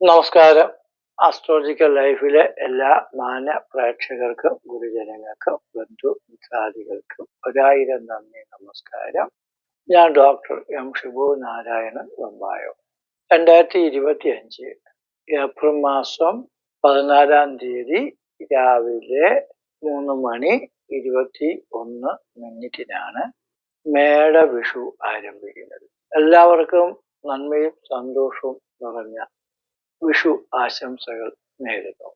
നമസ്കാരം. ആസ്ട്രോളജിക്കൽ ലൈഫിലെ എല്ലാ മാന പ്രേക്ഷകർക്കും ഗുരുജനങ്ങൾക്കും ബന്ധു മിത്രാദികൾക്കും ഒരായിരം നന്ദി നമസ്കാരം. ഞാൻ ഡോക്ടർ എം ഷിബു നാരായണൻ വെമ്പായോ രണ്ടായിരത്തി ഇരുപത്തി അഞ്ച് ഏപ്രിൽ മാസം പതിനാലാം തീയതി രാവിലെ മൂന്ന് മണി ഇരുപത്തി ഒന്ന് മിനിറ്റിനാണ് മേട വിഷു ആരംഭിക്കുന്നത്. എല്ലാവർക്കും നന്മയും സന്തോഷവും നിറഞ്ഞ വിഷു ആശംസകൾ നേരുന്നു.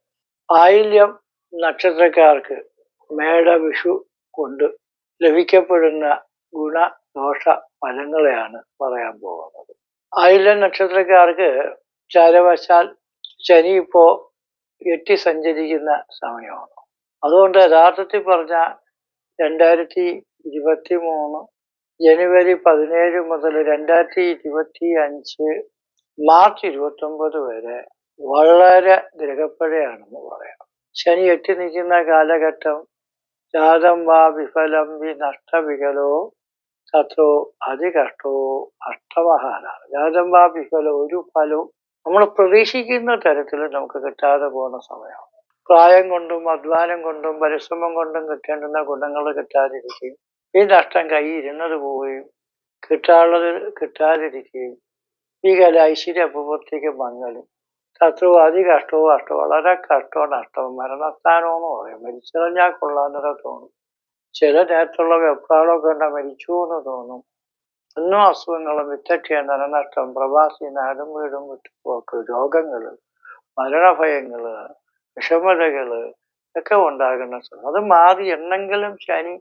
ആയില്യം നക്ഷത്രക്കാർക്ക് മേട വിഷു കൊണ്ട് ലഭിക്കപ്പെടുന്ന ഗുണദോഷ ഫലങ്ങളെയാണ് പറയാൻ പോകുന്നത്. ആയില്യം നക്ഷത്രക്കാർക്ക് ചാരവശാൽ ശനി ഇപ്പോ എട്ടി സഞ്ചരിക്കുന്ന സമയമാണ്. അതുകൊണ്ട് യഥാർത്ഥത്തിൽ പറഞ്ഞ രണ്ടായിരത്തി ഇരുപത്തി മൂന്ന് ജനുവരി പതിനേഴ് മുതൽ രണ്ടായിരത്തി ഇരുപത്തി അഞ്ച് മാർച്ച് ഇരുപത്തി ഒമ്പത് വരെ വളരെ ഗ്രഹപ്പഴയാണെന്ന് പറയാം. ശനി എത്തി നിൽക്കുന്ന കാലഘട്ടം ജാതം വാ വിഫലം വി നഷ്ടവികലോ തത്രോ അതികഷ്ടോ അഷ്ടമഹാനാണ്. ജാതം വാ വിഫലം ഒരു ഫലവും നമ്മൾ പ്രതീക്ഷിക്കുന്ന തരത്തിൽ നമുക്ക് കിട്ടാതെ പോകുന്ന സമയമാണ്. പ്രായം കൊണ്ടും അധ്വാനം കൊണ്ടും പരിശ്രമം കൊണ്ടും കിട്ടേണ്ടുന്ന ഗുണങ്ങൾ കിട്ടാതിരിക്കുകയും ഈ നഷ്ടം കൈയിരുന്നത് പോവുകയും കിട്ടാനുള്ളത് കിട്ടാതിരിക്കുകയും കല ഐശ്വര്യ അപൂർത്തിക്ക് മങ്ങലും ശത്രുവും അതി കഷ്ടവും വളരെ കഷ്ടവും നഷ്ടവും. മരണസ്ഥാനമെന്ന് പറയും. മരിച്ചത് ഞാൻ കൊള്ളാന്നൊക്കെ തോന്നും. ചില നേരത്തുള്ള വെപ്രാളമൊക്കെ ഉണ്ട മരിച്ചു എന്ന് തോന്നും. എന്നും അസുഖങ്ങളും വിത്തക്ഷിയ നരനഷ്ടം പ്രവാസി നാടും വീടും വിട്ടുപോക്ക് രോഗങ്ങൾ മരണഭയങ്ങൾ വിഷമതകൾ ഒക്കെ ഉണ്ടാകുന്ന അത് മാറി എന്നെങ്കിലും ശനി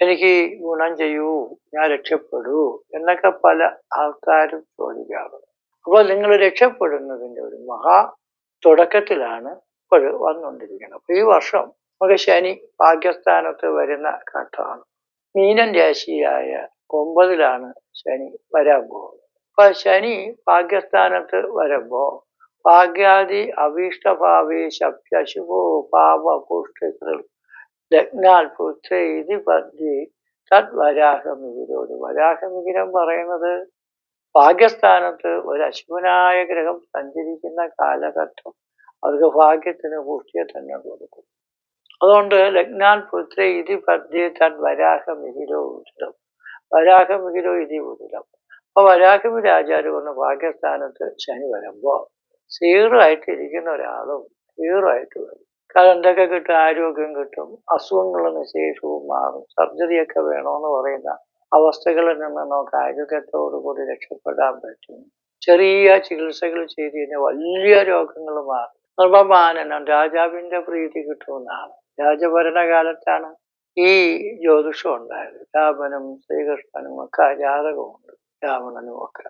എനിക്ക് ഗുണം ചെയ്യൂ ഞാൻ രക്ഷപ്പെടൂ എന്നൊക്കെ പല ആൾക്കാരും ചോദിക്കാറുണ്ട്. അപ്പോൾ നിങ്ങൾ രക്ഷപ്പെടുന്നതിന്റെ ഒരു മഹാ തുടക്കത്തിലാണ് ഇപ്പോൾ വന്നുകൊണ്ടിരിക്കുന്നത്. അപ്പോൾ ഈ വർഷം നമുക്ക് ശനി ഭാഗ്യസ്ഥാനത്ത് വരുന്ന ഘട്ടമാണ് മീനൻ രാശിയായ ഒമ്പതിലാണ് ശനി വരാൻ പോകുന്നത്. അപ്പൊ ശനി ഭാഗ്യസ്ഥാനത്ത് വരുമ്പോ ഭാഗ്യാദി അഭീഷ്ടഭാവി ശബ്ദശുഭോ പാപ പുഷ്ടികൾ ലഗ്നാൽ പുത്ര ഇതി തദ് തത് വരാഹമിഗിരം പറയുന്നത് ഭാഗ്യസ്ഥാനത്ത് ഒരു അശ്വനായ ഗ്രഹം സഞ്ചരിക്കുന്ന കാലഘട്ടം അവർക്ക് ഭാഗ്യത്തിന് പുഷ്ടിയെ തന്നെ കൊടുക്കും. അതുകൊണ്ട് ലഗ്നാൽ പുത്ര ഇതി പദ്യ തൻ വരാഹമികിരോ ഉദിതം വരാഹമികിരോ ഇതി ഉചിതം അപ്പൊ വരാഹമി രാജാരു കൊണ്ട് ഭാഗ്യസ്ഥാനത്ത് ശനി വരുമ്പോ സീറോ ആയിട്ട് ഇരിക്കുന്ന ഒരാളും സീറോ ആയിട്ട് വരും. കാരണം എന്തൊക്കെ കിട്ടും ആരോഗ്യം കിട്ടും അസുഖങ്ങളും ശേഷവും മാറും. സർജറിയൊക്കെ വേണമെന്ന് പറയുന്ന അവസ്ഥകളിൽ നിന്ന് നമുക്ക് ആരോഗ്യത്തോടുകൂടി രക്ഷപ്പെടാൻ പറ്റും. ചെറിയ ചികിത്സകൾ ചെയ്ത് കഴിഞ്ഞാൽ വലിയ രോഗങ്ങൾ മാറും. നിർമ്മമാനനം രാജാവിന്റെ പ്രീതി കിട്ടുമെന്നാണ്. രാജഭരണകാലത്താണ് ഈ ജ്യോതിഷം ഉണ്ടായത്. രാമനും ശ്രീകൃഷ്ണനും ഒക്കെ ജാതകമുണ്ട് രാവണനും ഒക്കെ.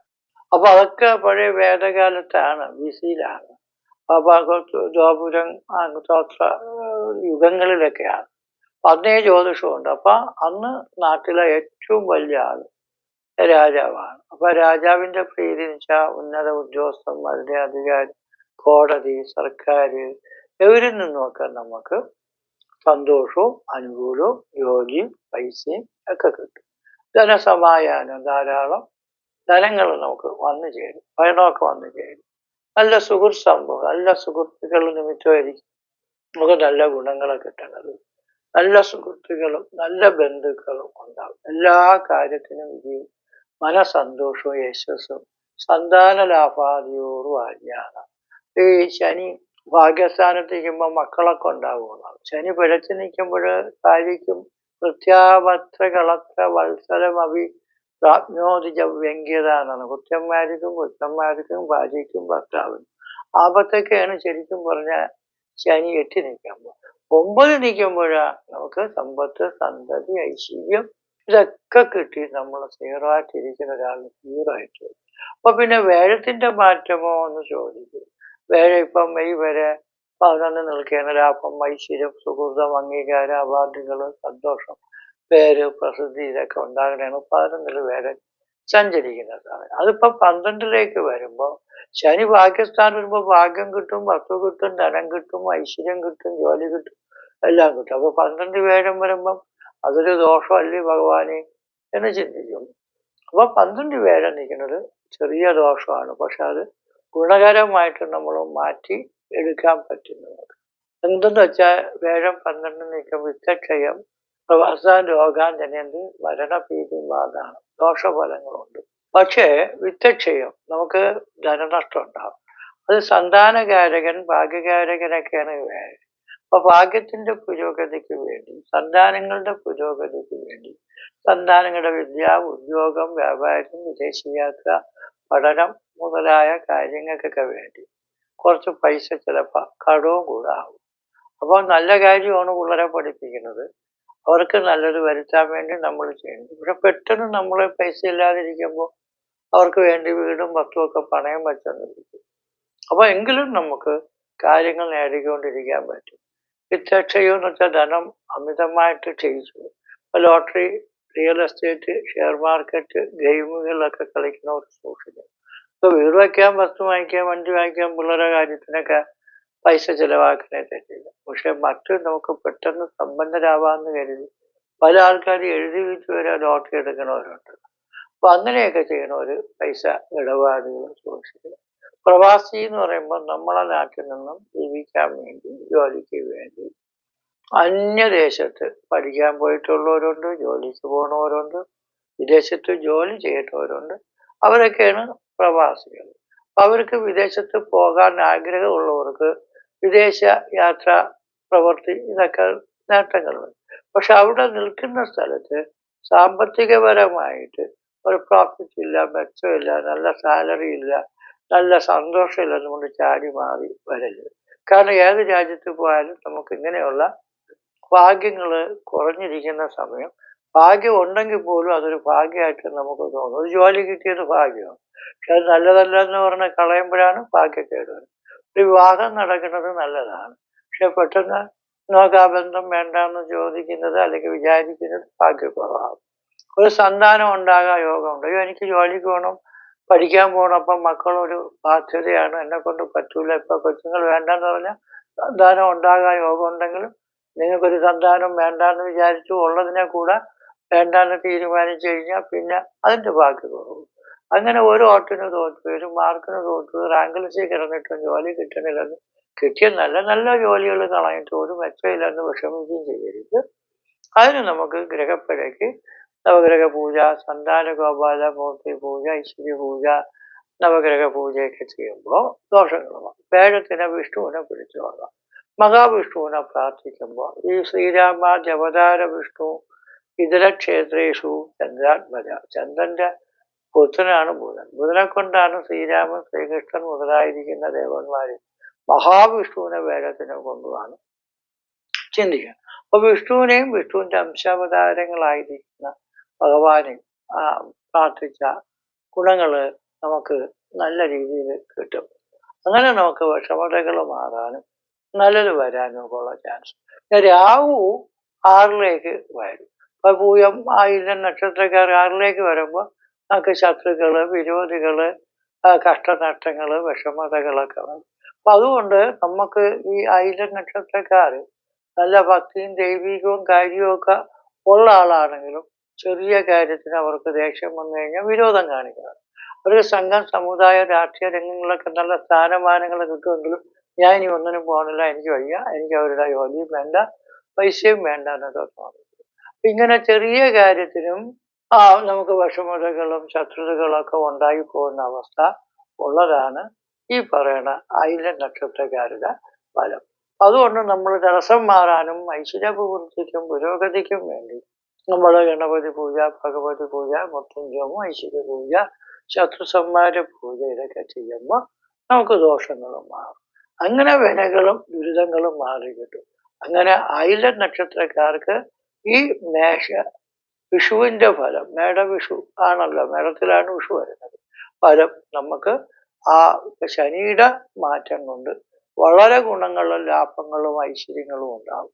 അപ്പൊ അതൊക്കെ പഴയ വേദകാലത്താണ് ബി സിയിലാണ് അപ്പൊ ദ്വാപുരം സ്തോത്ര യുഗങ്ങളിലൊക്കെയാണ്. അന്നേ ജ്യോതിഷമുണ്ട്. അപ്പൊ അന്ന് നാട്ടിലെ ഏറ്റവും വലിയ ആൾ രാജാവാണ്. അപ്പൊ രാജാവിന്റെ പ്രീതി വെച്ചാൽ ഉന്നത ഉദ്യോഗസ്ഥന്മാരുടെ അധികാരി കോടതി സർക്കാർ ഇവരിൽ നിന്നുമൊക്കെ നമുക്ക് സന്തോഷവും അനുകൂലവും ജോലിയും പൈസയും ഒക്കെ കിട്ടും. ധനസമായാനം ധാരാളം ധനങ്ങൾ നമുക്ക് വന്നു ചേരും. ഭരണമൊക്കെ വന്നു ചേരും. നല്ല സുഹൃത്ത് സമൂഹം നല്ല സുഹൃത്തുക്കൾ നിമിത്തമായിരിക്കും നമുക്ക് നല്ല ഗുണങ്ങൾ കിട്ടണത്. നല്ല സുഹൃത്തുക്കളും നല്ല ബന്ധുക്കളും ഉണ്ടാവും. എല്ലാ കാര്യത്തിനും വിജയം മനസന്തോഷവും യശസ്സും സന്താന ലാഭാദിയോടും ആര്യാണ് ഈ ശനി ഭാഗ്യസ്ഥാനത്തിരിക്കുമ്പോൾ മക്കളൊക്കെ ഉണ്ടാവുന്നതാണ് ശനി പിഴച്ചു നിൽക്കുമ്പോൾ ഭാര്യയ്ക്കും പ്രത്യാപത്ര കളത്ര വത്സരം അഭി പ്രാജ്ഞോതിജ വ്യംഗ്യത എന്നാണ് കുറ്റന്മാർക്കും കുറ്റന്മാർക്കും ഭാര്യയ്ക്കും ഭർത്താവിനും. ആപത്തൊക്കെയാണ് ശരിക്കും പറഞ്ഞ ശനി എട്ടി നിൽക്കുമ്പോൾ ഒമ്പത് നിൽക്കുമ്പോഴാണ് നമുക്ക് സമ്പത്ത് സന്തതി ഐശ്വര്യം ഇതൊക്കെ കിട്ടി നമ്മൾ സീറായിട്ടിരിക്കുന്ന ഒരാളിന് ഒരാൾ സീറോ വരും. അപ്പൊ പിന്നെ വേഴത്തിന്റെ മാറ്റമോ എന്ന് ചോദിക്കും. വേഴ ഇപ്പം മെയ് വരെ പതിനൊന്ന് നിൽക്കേണ്ട ലാഭം ഐശ്വര്യം സുഹൃതം അംഗീകാരം അവാർഡുകൾ സന്തോഷം. പേര് പ്രസിദ്ധി ഇതൊക്കെ ഉണ്ടാകണേണ് പതിനൊന്നിൽ വേറെ സഞ്ചരിക്കുന്ന സമയം അതിപ്പോ പന്ത്രണ്ടിലേക്ക് വരുമ്പോൾ ശനി ഭാഗ്യസ്ഥാൻ വരുമ്പോൾ ഭാഗ്യം കിട്ടും വസ്തു കിട്ടും ധനം കിട്ടും ഐശ്വര്യം കിട്ടും ജോലി കിട്ടും എല്ലാം കിട്ടും. അപ്പൊ പന്ത്രണ്ട് വേഴം വരുമ്പം അതൊരു ദോഷമല്ലേ ഭഗവാനെ എന്ന് ചിന്തിക്കും. അപ്പൊ പന്ത്രണ്ട് വേഴം നിൽക്കുന്നത് ചെറിയ ദോഷമാണ്. പക്ഷെ അത് ഗുണകരമായിട്ട് നമ്മൾ മാറ്റി എടുക്കാൻ പറ്റുന്നത് എന്തെന്ന് വെച്ചാൽ വേഴം പന്ത്രണ്ട് നീക്കം വിത്തക്ഷയം പ്രവാസ രോഗാഞ്ജനന്തി മരണഭീതിമാതാണ് ദോഷഫലങ്ങളുണ്ട് പക്ഷേ വിത്തക്ഷയം നമുക്ക് ധനനഷ്ടം ഉണ്ടാവും അത് സന്താനകാരകൻ ഭാഗ്യകാരകനൊക്കെയാണ് വേറെ അപ്പൊ ഭാഗ്യത്തിന്റെ പുരോഗതിക്ക് വേണ്ടി സന്താനങ്ങളുടെ പുരോഗതിക്ക് വേണ്ടി സന്താനങ്ങളുടെ വിദ്യ ഉദ്യോഗം വ്യാപാരം വിദേശയാത്ര പഠനം മുതലായ കാര്യങ്ങൾക്കൊക്കെ വേണ്ടി കുറച്ച് പൈസ ചിലപ്പോൾ കടവും കൂടാവും അപ്പോൾ നല്ല കാര്യമാണ് പിള്ളേരെ പഠിപ്പിക്കുന്നത്. അവർക്ക് നല്ലത് വരുത്താൻ വേണ്ടി നമ്മൾ ചെയ്യുന്നത് പക്ഷെ പെട്ടെന്ന് നമ്മൾ പൈസ ഇല്ലാതിരിക്കുമ്പോൾ അവർക്ക് വേണ്ടി വീടും വസ്തുവും ഒക്കെ പണയം വെച്ചെന്നിരിക്കും അപ്പോൾ എങ്കിലും നമുക്ക് കാര്യങ്ങൾ നേടിക്കൊണ്ടിരിക്കാൻ പറ്റും. വിത്തക്ഷയം എന്ന് വെച്ചാൽ ധനം അമിതമായിട്ട് ക്ഷയിച്ചു lottery real estate share market ഗെയിമുകളിലൊക്കെ കളിക്കുന്നവർ സൂക്ഷിക്കും ഇപ്പൊ വീട് വയ്ക്കാൻ വസ്തു വാങ്ങിക്കാൻ വണ്ടി വാങ്ങിക്കാൻ പിള്ളേരുടെ കാര്യത്തിനൊക്കെ പൈസ ചെലവാക്കണേ തെറ്റില്ല. പക്ഷെ മറ്റ് നമുക്ക് പെട്ടെന്ന് സമ്പന്നരാവാന്ന് കരുതി പല ആൾക്കാരും എഴുതി വെച്ച് വരെ ലോട്ടറി എടുക്കണവരുണ്ട്. അപ്പൊ അങ്ങനെയൊക്കെ ചെയ്യണവര് പൈസ ഇടപാടുകൾ സൂക്ഷിക്കുക. പ്രവാസി എന്ന് പറയുമ്പോൾ നമ്മളെ നാട്ടിൽ നിന്നും ജീവിക്കാൻ വേണ്ടി ജോലിക്ക് വേണ്ടി അന്യദേശത്ത് പഠിക്കാൻ പോയിട്ടുള്ളവരുണ്ട് ജോലിക്ക് പോണവരുണ്ട് വിദേശത്ത് ജോലി ചെയ്യേണ്ടവരുണ്ട് അവരൊക്കെയാണ് പ്രവാസികൾ. അവർക്ക് വിദേശത്ത് പോകാൻ ആഗ്രഹമുള്ളവർക്ക് വിദേശ യാത്ര പ്രവൃത്തി ഇതൊക്കെ നേട്ടങ്ങളുണ്ട് പക്ഷെ അവിടെ നിൽക്കുന്ന സ്ഥലത്ത് സാമ്പത്തികപരമായിട്ട് ഒരു പ്രോഫിറ്റ് ഇല്ല മെച്ചമില്ല നല്ല സാലറി ഇല്ല നല്ല സന്തോഷമില്ല എന്നുകൊണ്ട് ചാടി മാറി വരരുത്. കാരണം ഏത് രാജ്യത്ത് പോയാലും നമുക്ക് ഇങ്ങനെയുള്ള ഭാഗ്യങ്ങൾ കുറഞ്ഞിരിക്കുന്ന സമയം ഭാഗ്യം ഉണ്ടെങ്കിൽ പോലും അതൊരു ഭാഗ്യമായിട്ട് നമുക്ക് തോന്നും. ഒരു ജോലി കിട്ടിയത് ഭാഗ്യമാണ്. പക്ഷെ അത് നല്ലതല്ല എന്ന് പറഞ്ഞ് കളയുമ്പോഴാണ് ഭാഗ്യക്കേട് വരുന്നത് വിവാഹം നടക്കുന്നത് നല്ലതാണ്. പക്ഷെ പെട്ടെന്ന് നമുക്ക് ആ ബന്ധം വേണ്ടെന്ന് ചോദിക്കുന്നത് അല്ലെങ്കിൽ വിചാരിക്കുന്നത് ഭാഗ്യക്കുറവാകും ഒരു സന്താനം ഉണ്ടാകാൻ യോഗമുണ്ട്. അയ്യോ എനിക്ക് ജോലിക്ക് പോകണം പഠിക്കാൻ പോകണം അപ്പം മക്കളൊരു ബാധ്യതയാണ് എന്നെ കൊണ്ട് പറ്റൂല ഇപ്പൊ കൊച്ചുങ്ങൾ വേണ്ടെന്ന് പറഞ്ഞാൽ സന്താനം ഉണ്ടാകാൻ യോഗം ഉണ്ടെങ്കിലും നിങ്ങൾക്കൊരു സന്താനം വേണ്ടാന്ന് വിചാരിച്ചു ഉള്ളതിനെ കൂടെ വേണ്ടാന്ന് തീരുമാനിച്ചു കഴിഞ്ഞാൽ പിന്നെ അതിന്റെ ബാക്കി കുറവും അങ്ങനെ ഓരോ തോറ്റു ഒരു മാർക്കിന് തോറ്റു റാങ്ക് ലിസ്റ്റിൽ കിടന്നിട്ടും ജോലി കിട്ടണില്ലെന്ന് കിട്ടിയ നല്ല നല്ല ജോലികൾ കളഞ്ഞിട്ട് ഒരു മെച്ചമില്ലെന്ന് വിഷമിക്കുകയും ചെയ്യരുത്. അതിന് നമുക്ക് ഗ്രഹപ്പിഴയ്ക്ക് നവഗ്രഹ പൂജ സന്താന ഗോപാല മൂർത്തി പൂജ ഐശ്വര്യ പൂജ നവഗ്രഹ പൂജയൊക്കെ ചെയ്യുമ്പോൾ ദോഷങ്ങളുമാണ് വേഴത്തിനെ വിഷ്ണുവിനെ പിടിച്ചു കൊള്ളാം മഹാവിഷ്ണുവിനെ പ്രാർത്ഥിക്കുമ്പോൾ ഈ ശ്രീരാമ അവതാര വിഷ്ണു ഇതര ക്ഷേത്രേഷു ചന്ദ്രാത്മജ ചന്ദ്രന്റെ പുത്രനാണ് ബുധൻ. ബുധനെ കൊണ്ടാണ് ശ്രീരാമൻ ശ്രീകൃഷ്ണൻ മുതലായിരിക്കുന്ന ദേവന്മാര് മഹാവിഷ്ണുവിനെ വേഗത്തിനെ കൊണ്ടുമാണ് ചിന്തിക്കുക അപ്പൊ വിഷ്ണുവിനെയും വിഷ്ണുവിന്റെ അംശാവതാരങ്ങളായിരിക്കുന്ന ഭഗവാനെ പ്രാർത്ഥിച്ച ഗുണങ്ങൾ നമുക്ക് നല്ല രീതിയിൽ കിട്ടും. അങ്ങനെ നമുക്ക് വിഷമതകൾ മാറാനും നല്ലത് വരാനും ഒക്കെ ഉള്ള ചാൻസ് രാഹു ആറിലേക്ക് വരും. അപ്പൊ പൂയം ആയിരം നക്ഷത്രക്കാർ ആറിലേക്ക് വരുമ്പോൾ നമുക്ക് ശത്രുക്കൾ വിരോധികൾ കഷ്ടനഷ്ടങ്ങൾ വിഷമതകളൊക്കെ വരും. അപ്പൊ അതുകൊണ്ട് നമുക്ക് ഈ ഐല നക്ഷത്രക്കാർ നല്ല ഭക്തിയും ദൈവികവും കാര്യവും ഒക്കെ ഉള്ള ആളാണെങ്കിലും ചെറിയ കാര്യത്തിന് അവർക്ക് ദേഷ്യം വന്നു കഴിഞ്ഞാൽ വിരോധം കാണിക്കണം. അവർക്ക് സംഘം സമുദായ രാഷ്ട്രീയ രംഗങ്ങളിലൊക്കെ നല്ല സ്ഥാനമാനങ്ങൾ കിട്ടുമെങ്കിലും ഞാൻ ഇനി ഒന്നിനും പോകണില്ല എനിക്ക് വയ്യ എനിക്ക് അവരുടെ ജോലിയും വേണ്ട പൈസയും വേണ്ട എന്നൊക്കെ തോന്നി ഇങ്ങനെ ചെറിയ കാര്യത്തിനും നമുക്ക് വിഷമതകളും ശത്രുതകളൊക്കെ ഉണ്ടായി പോകുന്ന അവസ്ഥ ഉള്ളതാണ് ഈ പറയുന്ന ആയിര നക്ഷത്രക്കാരുടെ ഫലം. അതുകൊണ്ട് നമ്മൾ തടസ്സം മാറാനും ഐശ്വര്യപൂർത്തിക്കും പുരോഗതിക്കും വേണ്ടി നമ്മൾ ഗണപതി പൂജ ഭഗവതി പൂജ മൃത്യുഞ്ജമം ഐശ്വര്യ പൂജ ശത്രു സംഹാര പൂജ ഇതൊക്കെ ചെയ്യുമ്പോൾ നമുക്ക് ദോഷങ്ങളും മാറും. അങ്ങനെ വിനകളും ദുരിതങ്ങളും മാറി കിട്ടും അങ്ങനെ ആയില നക്ഷത്രക്കാർക്ക് ഈ മേഷ വിഷുവിന്റെ ഫലം മേടവിഷു ആണല്ലോ മേടത്തിലാണ് വിഷു വരുന്നത്. ഫലം നമുക്ക് ആ ശനിയുടെ മാറ്റം കൊണ്ട് വളരെ ഗുണങ്ങളും ലാഭങ്ങളും ഐശ്വര്യങ്ങളും ഉണ്ടാകും.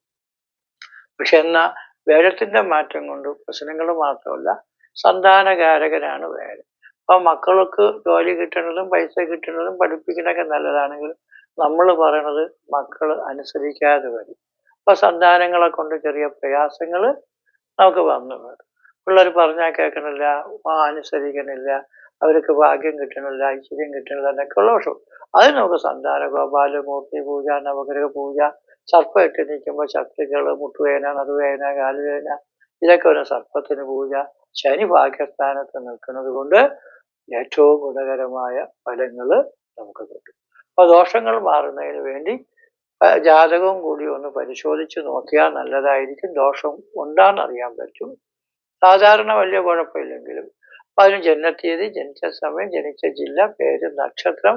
പക്ഷെ എന്നാ വേഴത്തിന്റെ മാറ്റം കൊണ്ട് പ്രശ്നങ്ങൾ മാത്രമല്ല സന്താനകാരകനാണ് വേഴം അപ്പോൾ മക്കൾക്ക് ജോലി കിട്ടുന്നതും പൈസ കിട്ടുന്നതും പഠിപ്പിക്കുന്നതൊക്കെ നല്ലതാണെങ്കിലും നമ്മൾ പറയണത് മക്കൾ അനുസരിക്കാതെ വരും. അപ്പോൾ സന്താനങ്ങളെ കൊണ്ട് ചെറിയ പ്രയാസങ്ങൾ നമുക്ക് വന്നു. പിള്ളേർ പറഞ്ഞാൽ കേൾക്കണില്ല അനുസരിക്കണില്ല അവർക്ക് ഭാഗ്യം കിട്ടണില്ല ഐശ്വര്യം കിട്ടണില്ല എന്നൊക്കെ ഉള്ള ദോഷം അത് നമുക്ക് സന്താന ഗോപാല മൂർത്തി പൂജ നവഗ്രഹ പൂജ സർപ്പമിട്ട് നിൽക്കുമ്പോൾ ശത്രുക്കൾ മുട്ടുവേന നടുവേന കാലുവേന ഇതൊക്കെ ഒരു സർപ്പത്തിന് പൂജ ശനി ഭാഗ്യസ്ഥാനത്ത് നിൽക്കുന്നത് കൊണ്ട് ഏറ്റവും ഗുണകരമായ ഫലങ്ങൾ നമുക്ക് കിട്ടും. അപ്പോൾ ദോഷങ്ങൾ മാറുന്നതിന് വേണ്ടി ജാതകവും കൂടി ഒന്ന് പരിശോധിച്ച് നോക്കിയാൽ നല്ലതായിരിക്കും. ദോഷം ഉണ്ടാന്ന് അറിയാൻ പറ്റും. സാധാരണ വലിയ കുഴപ്പമില്ലെങ്കിലും അപ്പം അതിന് ജനനത്തീയതി ജനിച്ച സമയം ജനിച്ച ജില്ല പേര് നക്ഷത്രം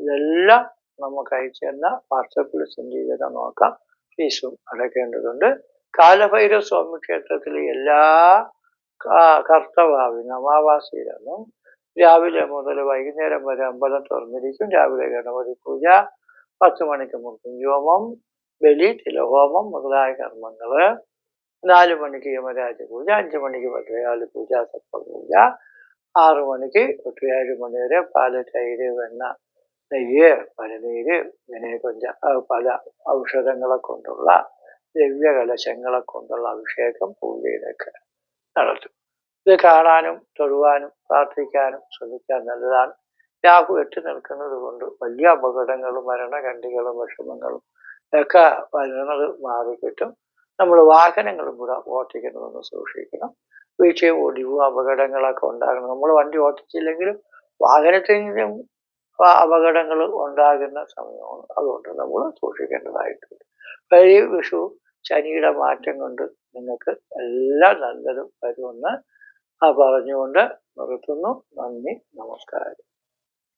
ഇതെല്ലാം നമുക്ക് അയച്ചു തന്ന വാട്സപ്പിൽ സെൻഡ് ചെയ്ത നോക്കാം. ഫീസും അടയ്ക്കേണ്ടതുണ്ട്. കാലഭൈരവ സ്വാമി ക്ഷേത്രത്തിലെ എല്ലാ കർത്തവാവി അമാവാസിയിലൊന്നും രാവിലെ മുതൽ വൈകുന്നേരം വരെ അമ്പലം തുറന്നിരിക്കും. രാവിലെ ഗണപതി പൂജ പത്ത് മണിക്ക് മൃത്യുഞ്ജോമം ബലി തിലഹോമം മുതലായ കർമ്മങ്ങൾ നാല് മണിക്ക് യമരാജ പൂജ അഞ്ച് മണിക്ക് പട്ടയാളി പൂജ സപ്പ പൂജ ആറു മണിക്ക് ഒട്ടുയേഴ് മണി വരെ പാൽ തൈര് വെണ്ണ നെയ്യ് പലനീര് ഇങ്ങനെ കൊഞ്ച പല ഔഷധങ്ങളെ കൊണ്ടുള്ള ദിവ്യകലശങ്ങളെ കൊണ്ടുള്ള അഭിഷേകം പൂജയിലൊക്കെ നടത്തും. ഇത് കാണാനും തൊഴുവാനും പ്രാർത്ഥിക്കാനും ശ്രമിക്കാൻ നല്ലതാണ്. രാഹു എട്ട് നിൽക്കുന്നത് കൊണ്ട് വലിയ അപകടങ്ങളും മരണകണ്ഠികളും വിഷമങ്ങളും ഒക്കെ വരുന്നത് മാറിക്കിട്ടും. നമ്മൾ വാഹനങ്ങളും കൂടെ ഓട്ടിക്കണമെന്ന് സൂക്ഷിക്കണം. വീഴ്ചയും ഒടിവും അപകടങ്ങളൊക്കെ ഉണ്ടാകണം. നമ്മൾ വണ്ടി ഓട്ടിച്ചില്ലെങ്കിലും വാഹനത്തിനും അപകടങ്ങൾ ഉണ്ടാകുന്ന സമയമാണ്. അതുകൊണ്ട് നമ്മൾ സൂക്ഷിക്കേണ്ടതായിട്ടുണ്ട്. വലിയ വിഷു ശനിയുടെ മാറ്റം കൊണ്ട് നിങ്ങൾക്ക് എല്ലാ നല്ലതും വരുമെന്ന് പറഞ്ഞുകൊണ്ട് നിർത്തുന്നു. നന്ദി നമസ്കാരം.